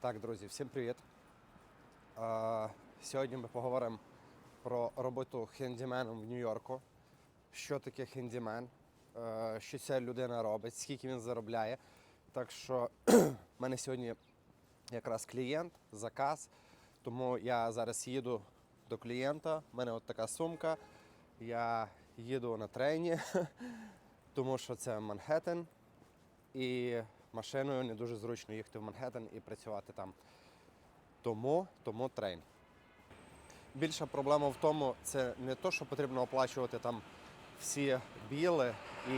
Так, друзі, всім привіт. Е, Сьогодні ми поговоримо про роботу хендіменом в Нью-Йорку. Що таке хендімен, е, що ця людина робить, скільки він заробляє. Так що в мене сьогодні якраз клієнт, заказ. Тому я зараз їду до клієнта. У мене от така сумка. Я їду на трейні, тому що це Манхеттен. І машиною не дуже зручно їхати в Манхеттен і працювати там. Тому, тому трейн. Більша проблема в тому, це не то, що потрібно оплачувати там всі біли і,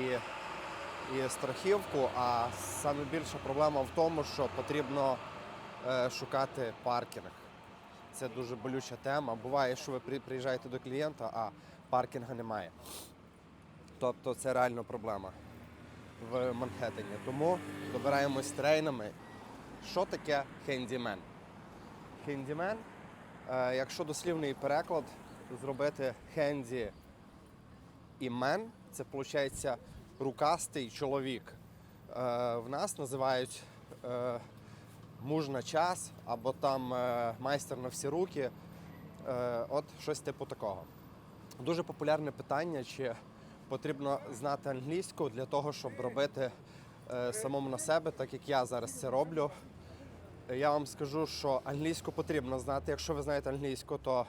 і страхівку, а саме більша проблема в тому, що потрібно е, шукати паркінг. Це дуже болюча тема. Буває, що ви при- приїжджаєте до клієнта, а паркінга немає. Тобто це реально проблема в Манхеттені. Тому добираємось трейнами. Що таке хендімен? Хендімен, е, якщо дослівний переклад зробити хенді і мен, це виходить рукастий чоловік. Е, В нас називають е, муж на час або там майстер на всі руки. От щось типу такого. Дуже популярне питання, чи потрібно знати англійську для того, щоб робити е, самому на себе, так як я зараз це роблю. Я вам скажу, що англійську потрібно знати. Якщо ви знаєте англійську, то,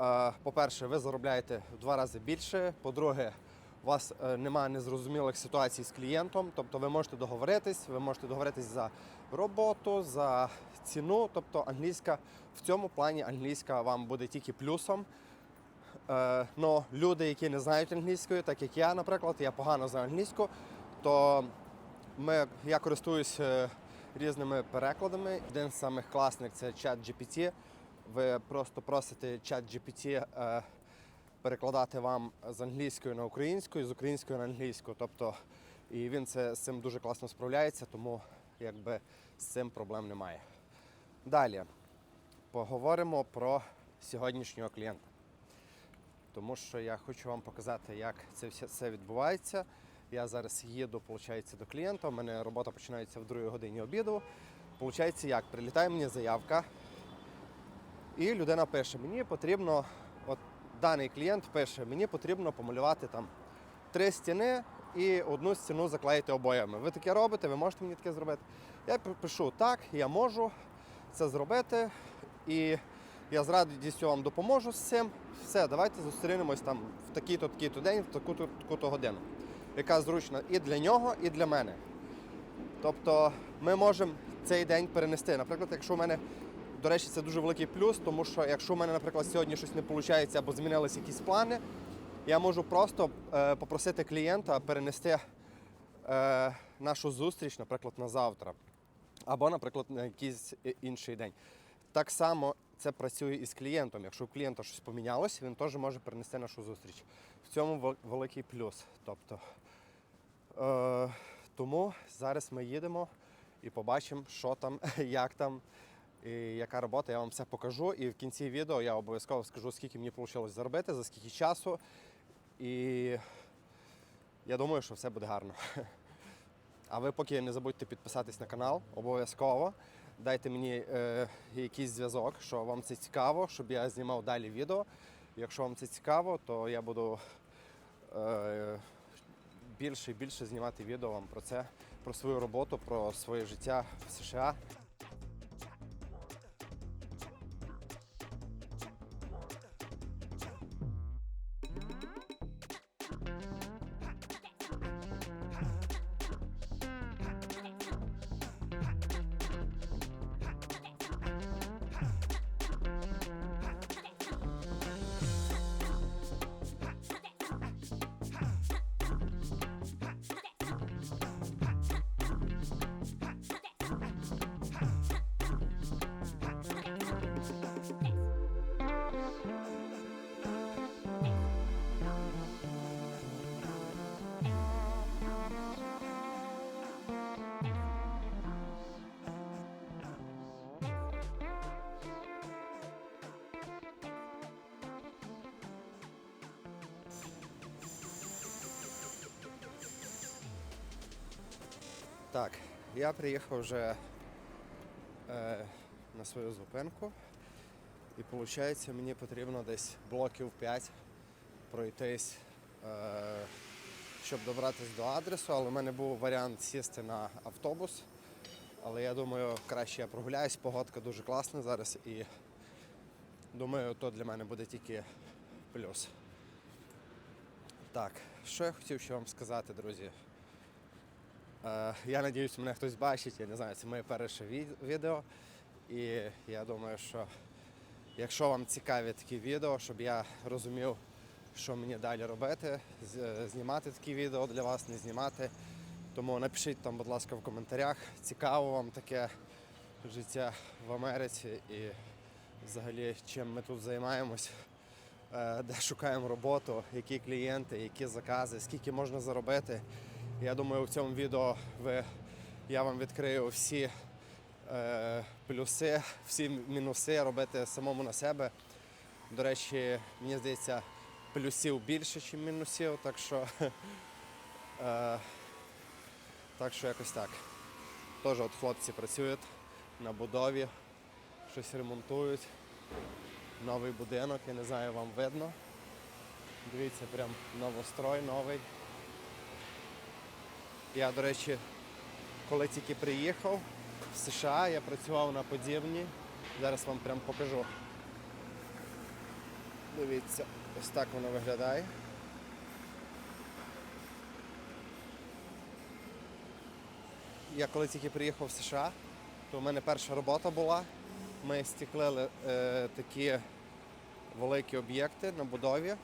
е, по-перше, ви заробляєте в два рази більше. По-друге, у вас е, немає незрозумілих ситуацій з клієнтом, тобто ви можете договоритись, ви можете договоритись за роботу, за ціну. Тобто англійська в цьому плані англійська вам буде тільки плюсом. Е, но люди, які не знають англійської, так як я, наприклад, я погано знаю англійську, то ми, я користуюсь е, різними перекладами. Один з самих класних це чат GPT. Ви просто просите чат GPT е, перекладати вам з англійської на українську і з української на англійську. Тобто, і він це, з цим дуже класно справляється, тому якби з цим проблем немає. Далі поговоримо про сьогоднішнього клієнта тому що я хочу вам показати, як це все це відбувається. Я зараз їду, виходить, до клієнта. У мене робота починається в 2 годині обіду. Получається, як прилітає мені заявка, і людина пише: мені потрібно, от даний клієнт пише, мені потрібно помалювати там три стіни і одну стіну заклеїти обоями. Ви таке робите, ви можете мені таке зробити. Я пишу так, я можу це зробити. І я з радістю вам допоможу з цим. Все, давайте зустрінемось там в такий-то такий-то день, в таку-то таку-то годину, яка зручна і для нього, і для мене. Тобто ми можемо цей день перенести. Наприклад, якщо в мене, до речі, це дуже великий плюс, тому що якщо в мене, наприклад, сьогодні щось не виходить або змінилися якісь плани, я можу просто е, попросити клієнта перенести е, нашу зустріч, наприклад, на завтра. Або, наприклад, на якийсь інший день. Так само це працює і з клієнтом. Якщо у клієнта щось помінялося, він теж може перенести нашу зустріч. В цьому великий плюс. Тобто, е, тому зараз ми їдемо і побачимо, що там, як там, і яка робота. Я вам все покажу. І в кінці відео я обов'язково скажу, скільки мені вийшло заробити, за скільки часу. І я думаю, що все буде гарно. А ви поки не забудьте підписатись на канал, обов'язково. Дайте мені е, якийсь зв'язок, що вам це цікаво, щоб я знімав далі відео. Якщо вам це цікаво, то я буду е, більше і більше знімати відео вам про це, про свою роботу, про своє життя в США. Так, я приїхав вже е, на свою зупинку. І виходить, мені потрібно десь блоків 5 пройтись, е, щоб добратися до адресу. Але в мене був варіант сісти на автобус. Але я думаю, краще я прогуляюсь, погодка дуже класна зараз і думаю, то для мене буде тільки плюс. Так, що я хотів ще вам сказати, друзі. Е, я сподіваюся, мене хтось бачить, я не знаю, це моє перше відео. І я думаю, що якщо вам цікаві такі відео, щоб я розумів, що мені далі робити, знімати такі відео для вас, не знімати. Тому напишіть там, будь ласка, в коментарях, цікаво вам таке життя в Америці і взагалі чим ми тут займаємось, е, де шукаємо роботу, які клієнти, які закази, скільки можна заробити. Я думаю, в цьому відео ви, я вам відкрию всі е, плюси, всі мінуси робити самому на себе. До речі, мені здається, плюсів більше, ніж мінусів, так що, е, так що якось так. Теж от хлопці працюють на будові, щось ремонтують. Новий будинок, я не знаю, вам видно. Дивіться, прям новострой новий. Я, до речі, коли тільки приїхав в США, я працював на подібній. Зараз вам прям покажу. Дивіться, ось так воно виглядає. Я коли тільки приїхав в США, то в мене перша робота була. Ми стеклили е, такі великі об'єкти на будові.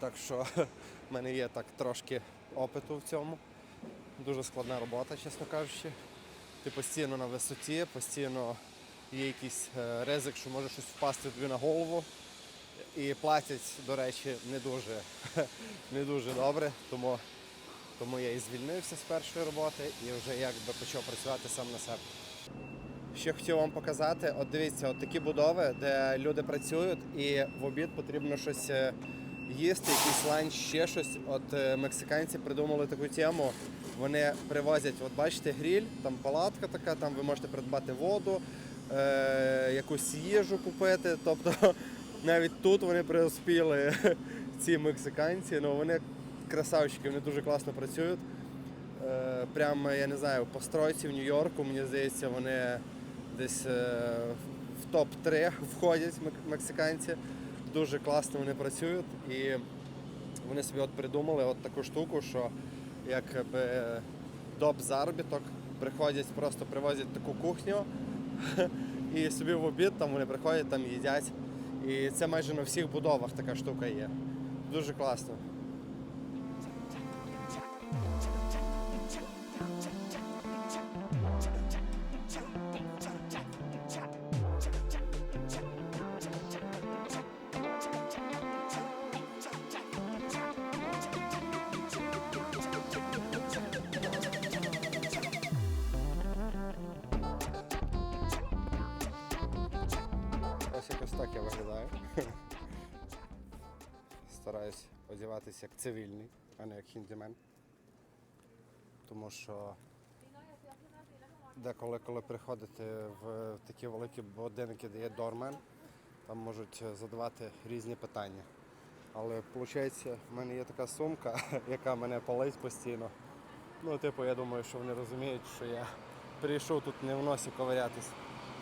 Так що в мене є так трошки опиту в цьому. Дуже складна робота, чесно кажучи. Ти постійно на висоті, постійно є якийсь е, ризик, що може щось впасти тобі на голову. І платять, до речі, не дуже, не дуже добре, тому, тому я і звільнився з першої роботи і вже якби почав працювати сам на себе. Ще хотів вам показати, от дивіться, от такі будови, де люди працюють, і в обід потрібно щось е, їсти, якийсь ланч, ще щось. От е, мексиканці придумали таку тему. Вони привозять, от бачите, гріль, там палатка така, там ви можете придбати воду, е, якусь їжу купити. Тобто навіть тут вони приспіли ці мексиканці, ну вони красавчики, вони дуже класно працюють. Е, прям, я не знаю, по стройці в Нью-Йорку, мені здається, вони десь е, в топ-3 входять мексиканці. Дуже класно вони працюють і вони собі от придумали от таку штуку, що якби доп заробіток приходять, просто привозять таку кухню і собі в обід там вони приходять, там їдять. І це майже на всіх будовах така штука є. Дуже класно. Хіндімен. Тому що деколи, коли приходите в такі великі будинки, де є дормен, там можуть задавати різні питання. Але виходить, в мене є така сумка, яка мене палить постійно. Ну, типу, я думаю, що вони розуміють, що я прийшов тут не в носі ковирятись.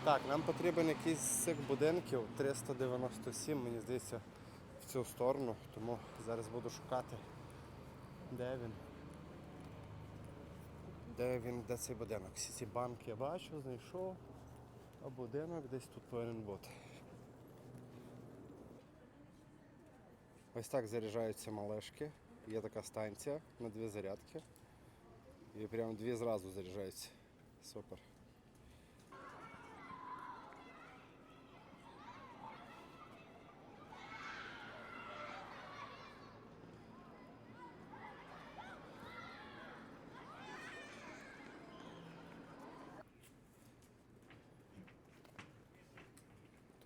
Так, нам потрібен якийсь з цих будинків 397, мені здається, в цю сторону, тому зараз буду шукати. Де він? Де він, де цей будинок? Всі ці банки я бачу, знайшов. А будинок десь тут повинен бути. Ось так заряджаються малешки. Є така станція на дві зарядки. І прям дві зразу заряджаються. Супер.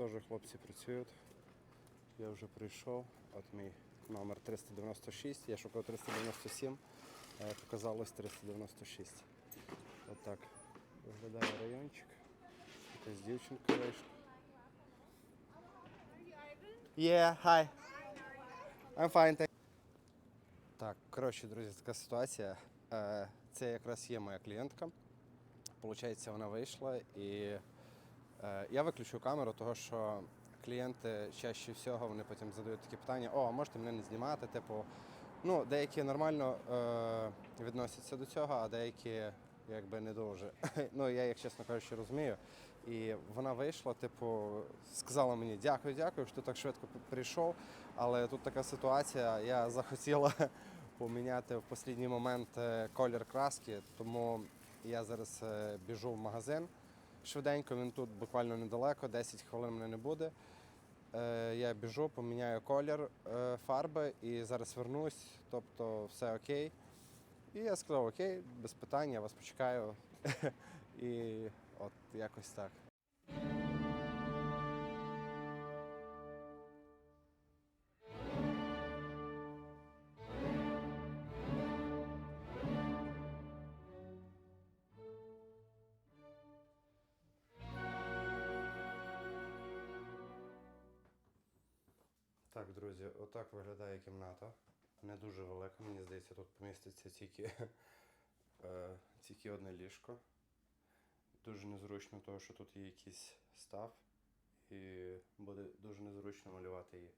Теж хлопці працюють. Я вже прийшов. От мій номер 396. Я шукав 397, а показалось 396. Отак виглядає райончик. Якась дівчинка вийшла. Yeah, hi. I'm fine, thank Так, коротше, друзі, така ситуація. Е, Це якраз є моя клієнтка. Получається, вона вийшла і е, я виключу камеру, того що клієнти чаще всього вони потім задають такі питання: о, а можете мене не знімати? Типу, ну, деякі нормально е, відносяться до цього, а деякі якби не дуже. ну, я їх, чесно кажучи, розумію. І вона вийшла, типу, сказала мені дякую, дякую, що ти так швидко прийшов. Але тут така ситуація, я захотіла поміняти в останній момент е, колір краски, тому я зараз е, біжу в магазин швиденько, він тут буквально недалеко, 10 хвилин мене не буде. Е, Я біжу, поміняю колір е, фарби і зараз вернусь, тобто все окей. І я сказав, окей, без питань, я вас почекаю. І от якось так. Так, друзі, отак виглядає кімната. Не дуже велика, мені здається, тут поміститься тільки, е, тільки одне ліжко. Дуже незручно, тому що тут є якийсь став, і буде дуже незручно малювати її.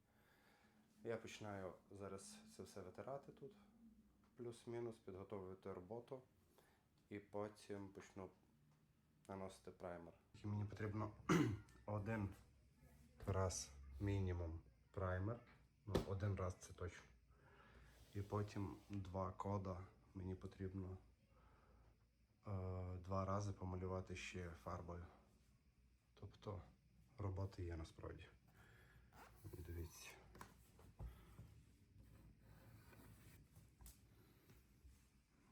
Я починаю зараз це все витирати тут, плюс-мінус, підготовити роботу, і потім почну наносити праймер. Мені потрібно один раз мінімум праймер. Ну, один раз це точно. І потім два кода мені потрібно е, два рази помалювати ще фарбою. Тобто роботи є насправді. Дивіться.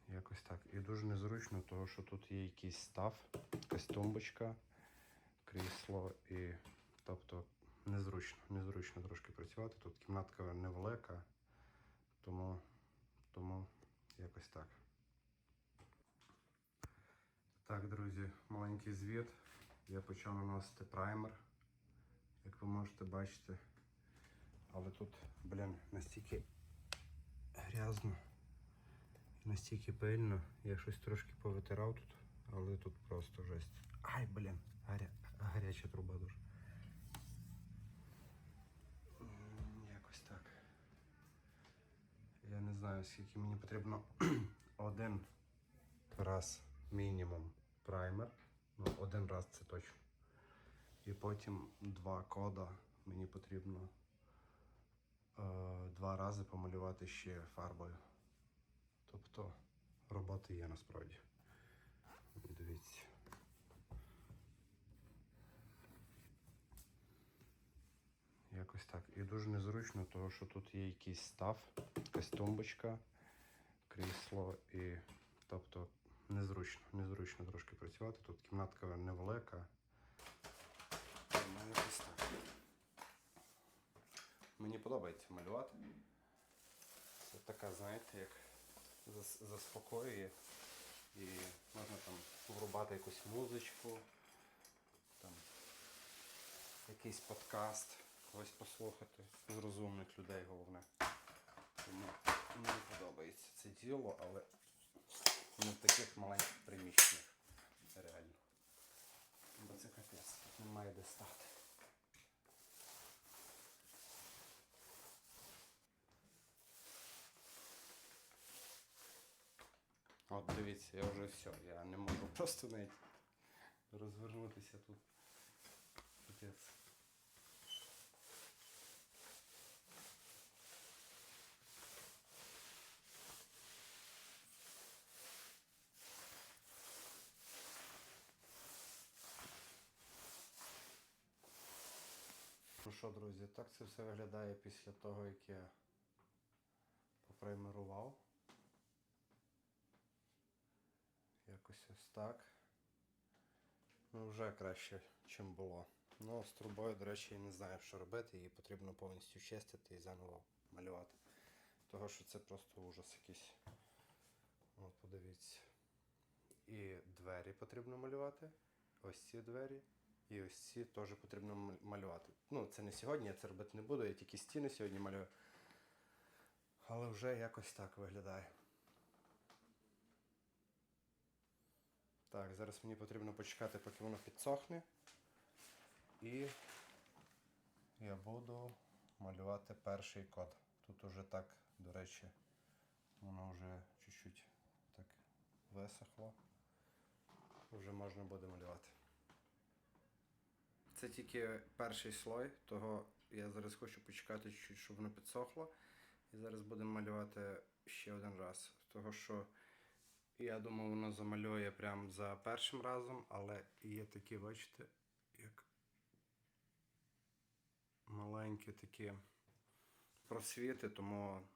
Якось так. І дуже незручно, тому що тут є якийсь став, якась тумбочка, крісло і тобто незручно, незручно трошки працювати. Тут кімнатка невелика, тому, тому якось так. Так, друзі, маленький звіт. Я почав наносити праймер, як ви можете бачити. Але тут, блін, настільки грязно і настільки пильно. Я щось трошки повитирав тут, але тут просто жесть. Ай, блін, гаря... гаряча труба дуже. Не знаю, скільки мені потрібно один раз мінімум праймер. Ну, один раз це точно. І потім два кода мені потрібно е, два рази помалювати ще фарбою. Тобто роботи є насправді. Дивіться. Якось так. І дуже незручно, тому що тут є якийсь став, якась тумбочка, крісло і тобто незручно, незручно трошки працювати. Тут кімнатка невелика. Мені подобається малювати. Це така, знаєте, як заспокоює. І можна там врубати якусь музичку, там якийсь подкаст, когось послухати з розумних людей головне. Тому мені подобається це діло, але не в таких маленьких приміщеннях. Реально. Бо це капець, тут немає де стати. От дивіться, я вже все, я не можу просто навіть розвернутися тут. Капець. Що, друзі, так це все виглядає після того, як я попраймерував. Якось ось так. Ну, вже краще, ніж було. Ну, з трубою, до речі, я не знаю, що робити. Її потрібно повністю чистити і заново малювати. Того, що це просто ужас якийсь. От, подивіться. І двері потрібно малювати. Ось ці двері. І ось ці теж потрібно малювати. Ну, це не сьогодні, я це робити не буду, я тільки стіни сьогодні малюю. Але вже якось так виглядає. Так, зараз мені потрібно почекати, поки воно підсохне. І я буду малювати перший код. Тут уже так, до речі, воно вже чуть-чуть так висохло. Вже можна буде малювати. Це тільки перший слой, того я зараз хочу почекати чуть-чуть, щоб воно підсохло. І зараз будемо малювати ще один раз. Того що я думав, воно замалює прямо за першим разом, але є такі, бачите, як маленькі такі просвіти, тому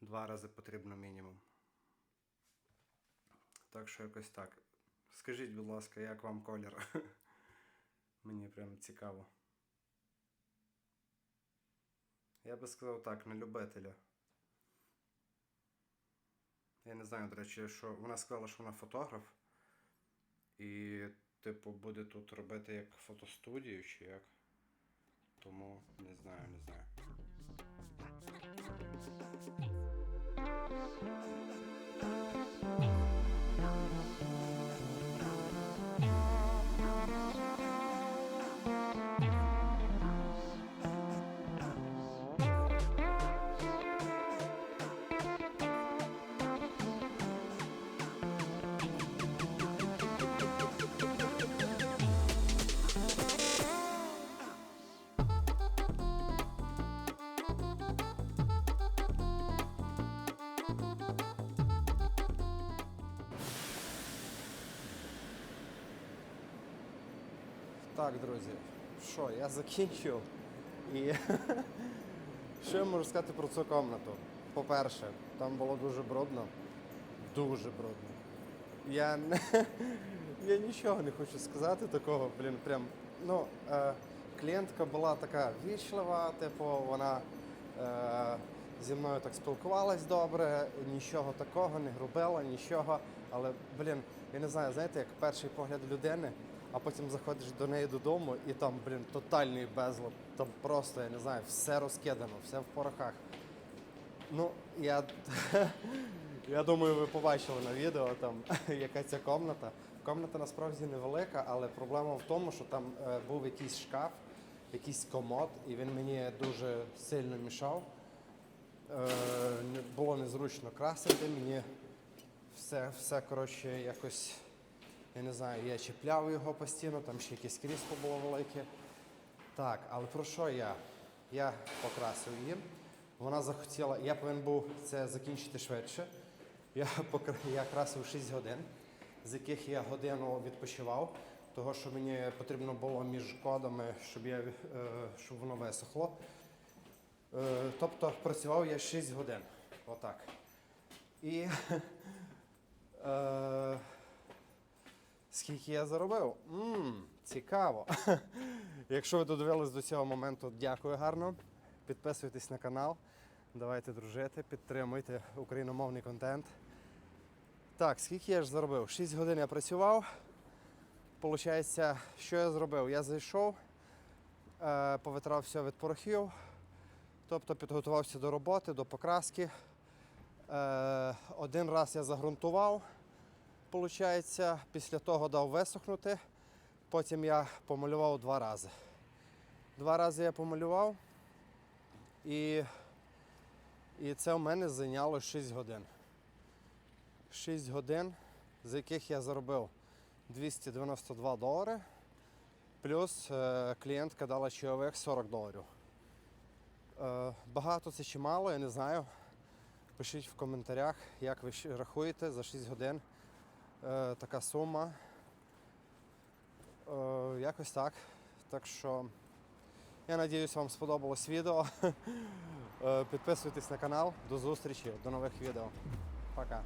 два рази потрібно мінімум. Так що якось так. Скажіть, будь ласка, як вам колір? Мені прям цікаво. Я би сказав так, на любителя. Я не знаю, до речі, що вона сказала, що вона фотограф. І, типу, буде тут робити як фотостудію чи як. Тому не знаю, не знаю. Так, друзі, що, я закінчив. І що я можу сказати про цю кімнату? По-перше, там було дуже брудно. Дуже брудно. Я, не, я нічого не хочу сказати такого, блін, прям. Ну, е, клієнтка була така вічлива, типу, вона е, зі мною так спілкувалась добре, нічого такого, не грубила, нічого. Але, блін, я не знаю, знаєте, як перший погляд людини, а потім заходиш до неї додому і там, блін, тотальний безлад. Там просто, я не знаю, все розкидано, все в порохах. Ну, я, я думаю, ви побачили на відео, там, яка ця комната. Комната насправді невелика, але проблема в тому, що там е, був якийсь шкаф, якийсь комод, і він мені дуже сильно мішав. Е, було незручно красити, мені все, все коротше, якось, я не знаю, я чіпляв його постійно, там ще якесь крісло було велике. Так, але про що я? Я покрасив її. Вона захотіла, я повинен був це закінчити швидше. Я, покра... я красив 6 годин, з яких я годину відпочивав, того що мені потрібно було між кодами, щоб, я, е, щоб воно висохло. Е, тобто працював я 6 годин. Отак. І е, скільки я заробив? Мм, цікаво. Якщо ви додивились до цього моменту, дякую гарно. Підписуйтесь на канал, давайте дружити, підтримуйте україномовний контент. Так, скільки я ж заробив? 6 годин я працював. Получається, що я зробив? Я зайшов, е, повитирав все від порохів, тобто підготувався до роботи, до покраски. Е, один раз я загрунтував, получається, після того дав висохнути. Потім я помалював два рази. Два рази я помалював, і, і це в мене зайняло 6 годин. 6 годин, з яких я заробив 292 долари, плюс е, клієнтка дала чайових 40 доларів. Е, багато це чи мало, я не знаю. Пишіть в коментарях, як ви рахуєте за 6 годин е, така сума. Е, якось так. Так що я надіюсь, вам сподобалось відео. Е, Підписуйтесь на канал. До зустрічі, до нових відео. Пока.